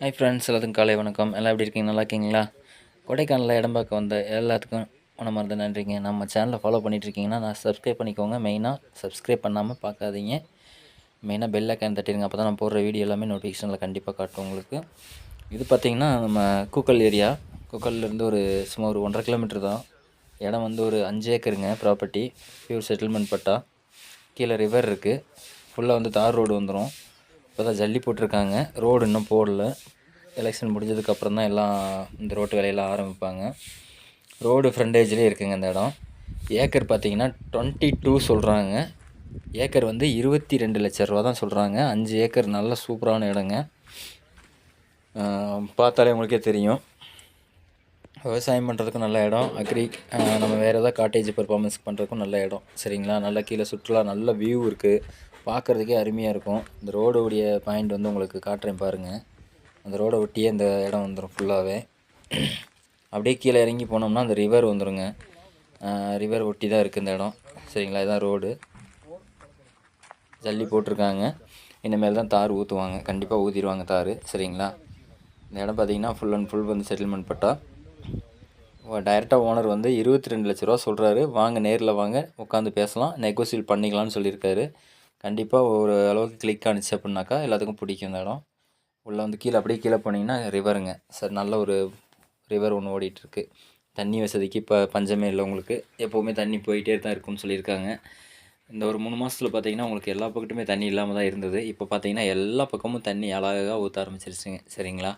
Hi friends எல்லாத்துக்கும் காலை வணக்கம். எல்லாம் எப்படி இருக்கீங்க? நல்லா இருக்கீங்களா? கொடைக்கானலில் இடம் பார்க்க வந்த எல்லாத்துக்கும் மனமார்ந்த நன்றிங்க. நம்ம சேனலை ஃபாலோ பண்ணிட்டு இருக்கீங்கன்னா நான் சப்ஸ்கிரைப் பண்ணிக்கோங்க. மெயினாக சப்ஸ்கிரைப் பண்ணாமல் பார்க்காதீங்க. மெயினாக பெல் ஐக்கான் தட்டிடுங்க அப்போ தான் நான் போடுற வீடியோ எல்லாமே நோட்டிஃபிகேஷனில் கண்டிப்பாக காட்டும் உங்களுக்கு. இது பார்த்திங்கன்னா நம்ம கூக்கல் ஏரியா. கூக்கல்லேருந்து ஒரு சும்மா ஒரு ஒன்றரை கிலோமீட்டர் தான். இடம் வந்து ஒரு அஞ்சு ஏக்கருங்க ப்ராப்பர்ட்டி பியூர் செட்டில்மெண்ட் பட்டா. கீழே ரிவர் இருக்குது ஃபுல்லாக வந்து தார் ரோடு வந்துடும் இப்போ தான் ஜல்லி போட்டிருக்காங்க. ரோடு இன்னும் போடல. எலெக்ஷன் முடிஞ்சதுக்கப்புறம் தான் எல்லாம் இந்த ரோட்டு வேலையெல்லாம் ஆரம்பிப்பாங்க. ரோடு ஃப்ரண்டேஜ்லேயே இருக்குங்க இந்த இடம். ஏக்கர் பார்த்தீங்கன்னா டுவெண்ட்டி டூ சொல்கிறாங்க ஏக்கர் வந்து இருபத்தி ரெண்டு லட்ச ரூபா தான் சொல்கிறாங்க அஞ்சு ஏக்கர் நல்ல சூப்பரான இடங்க. பார்த்தாலே உங்களுக்கே தெரியும். விவசாயம் பண்ணுறதுக்கும் நல்ல இடம். அக்ரி நம்ம வேறு ஏதாவது காட்டேஜ் பர்ஃபார்மன்ஸ் பண்ணுறதுக்கும் நல்ல இடம். சரிங்களா? நல்ல கீழே சுற்றுலா நல்ல வியூ இருக்குது பார்க்குறதுக்கே அருமையாக இருக்கும். இந்த ரோடுடைய பாயிண்ட் வந்து உங்களுக்கு காட்டுறேன் பாருங்கள் அந்த ரோடை ஒட்டியே இந்த இடம் வந்துடும் ஃபுல்லாகவே அப்படியே கீழே இறங்கி போனோம்னா அந்த ரிவர் வந்துடுங்க ரிவர் ஒட்டி தான் இருக்குது இந்த இடம். சரிங்களா? இதுதான் ரோடு. ஜல்லி போட்டிருக்காங்க. இனிமேல் தான் தார் ஊற்றுவாங்க கண்டிப்பாக ஊற்றிடுவாங்க தார். சரிங்களா? இந்த இடம் பார்த்தீங்கன்னா ஃபுல் அண்ட் ஃபுல் வந்து செட்டில்மெண்ட் பட்டா. டைரெக்டாக ஓனர் வந்து இருபத்தி ரெண்டு லட்ச ரூபா சொல்கிறாரு வாங்க நேரில் வாங்க உட்காந்து பேசலாம். நெகோசியல் பண்ணிக்கலாம்னு சொல்லியிருக்காரு. கண்டிப்பாக ஒரு அளவுக்கு கிளிக் ஆனிச்சு அப்படின்னாக்கா எல்லாத்துக்கும் பிடிக்கும் இந்த இடம். உள்ளே வந்து கீழே அப்படியே கீழே போனீங்கன்னா ரிவருங்க சார் நல்ல ஒரு ரிவர் ஒன்று ஓடிட்டுருக்கு. தண்ணி வசதிக்கு இப்போ பஞ்சமே இல்லை உங்களுக்கு. எப்போவுமே தண்ணி போயிட்டே தான் இருக்கும்னு சொல்லியிருக்காங்க. இந்த ஒரு மூணு மாதத்தில் பார்த்தீங்கன்னா உங்களுக்கு எல்லா பக்கத்துமே தண்ணி இல்லாமல் தான் இருந்தது. இப்போ பார்த்தீங்கன்னா எல்லா பக்கமும் தண்ணி அழகாக ஊற்ற ஆரம்பிச்சிருச்சுங்க. சரிங்களா?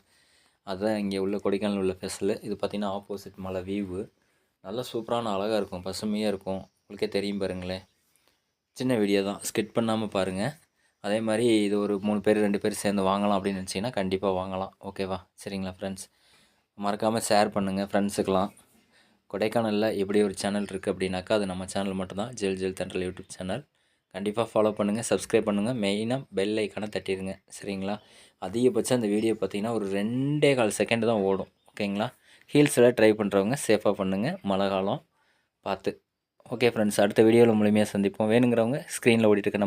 அதுதான் இங்கே உள்ள கொடைக்கானல் உள்ள ஃபெஸ்டிவல் இது பார்த்திங்கன்னா ஆப்போசிட் மலை வியூவு நல்லா சூப்பரான அழகாக இருக்கும். பசுமையாக இருக்கும். உங்களுக்கே தெரியும் பாருங்களேன். சின்ன வீடியோ தான். ஸ்கிட் பண்ணாமல் பாருங்கள் அதே மாதிரி இது ஒரு மூணு பேர் ரெண்டு பேர் சேர்ந்து வாங்கலாம் அப்படின்னு நினச்சிங்கன்னா கண்டிப்பாக வாங்கலாம். ஓகேவா சரிங்களா ஃப்ரெண்ட்ஸ் மறக்காமல் ஷேர் பண்ணுங்கள் ஃப்ரெண்ட்ஸுக்கெலாம் கொடைக்கானலில் எப்படி ஒரு சேனல் இருக்குது அப்படின்னாக்கா அது நம்ம சேனல் மட்டும்தான். Gel Jel Thendral YouTube channel கண்டிப்பாக ஃபாலோ பண்ணுங்கள் சப்ஸ்கிரைப் பண்ணுங்கள் மெயினாக பெல் ஐக்கானை தட்டிடுங்க சரிங்களா? அதிகபட்சம் அந்த வீடியோ பார்த்தீங்கன்னா ஒரு ரெண்டே கால் செகண்ட் தான் ஓடும். ஓகேங்களா ஹீல்ஸில் ட்ரை பண்ணுறவங்க சேஃபாக பண்ணுங்கள் மழை காலம் பார்த்து. ஓகே ஃப்ரெண்ட்ஸ் அடுத்த வீடியோவில் முழுமையாக சந்திப்போம். வேணுங்கிறவங்க ஸ்க்ரீனில் ஓடிட்டு இருக்க